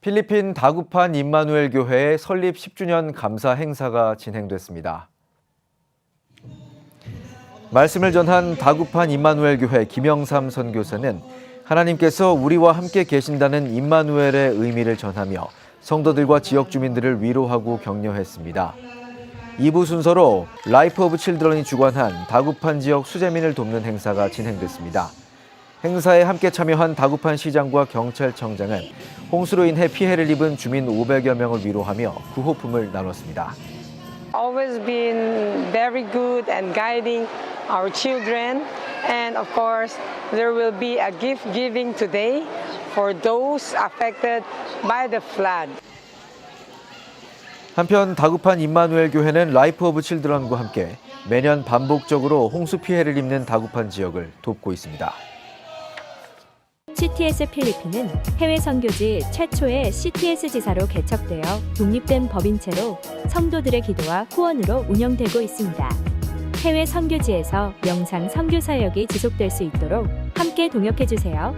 필리핀 다구판 임마누엘 교회의 설립 10주년 감사 행사가 진행됐습니다. 말씀을 전한 다구판 임마누엘 교회 김영삼 선교사는 하나님께서 우리와 함께 계신다는 임마누엘의 의미를 전하며 성도들과 지역 주민들을 위로하고 격려했습니다. 2부 순서로 라이프 오브 칠드런이 주관한 다구판 지역 수재민을 돕는 행사가 진행됐습니다. 행사에 함께 참여한 다구판 시장과 경찰청장은 홍수로 인해 피해를 입은 주민 500여 명을 위로하며 구호품을 나눴습니다. always been very good and guiding our children. And of course, there will be a gift giving today for those affected by the flood. 한편 다구판 임마누엘 교회는 라이프 오브 칠드런과 함께 매년 반복적으로 홍수 피해를 입는 다구판 지역을 돕고 있습니다. CTS 필리핀은 해외 선교지 최초의 CTS 지사로 개척되어 독립된 법인체로 성도들의 기도와 후원으로 운영되고 있습니다. 해외 선교지에서 영상 선교 사역이 지속될 수 있도록 함께 동역해 주세요.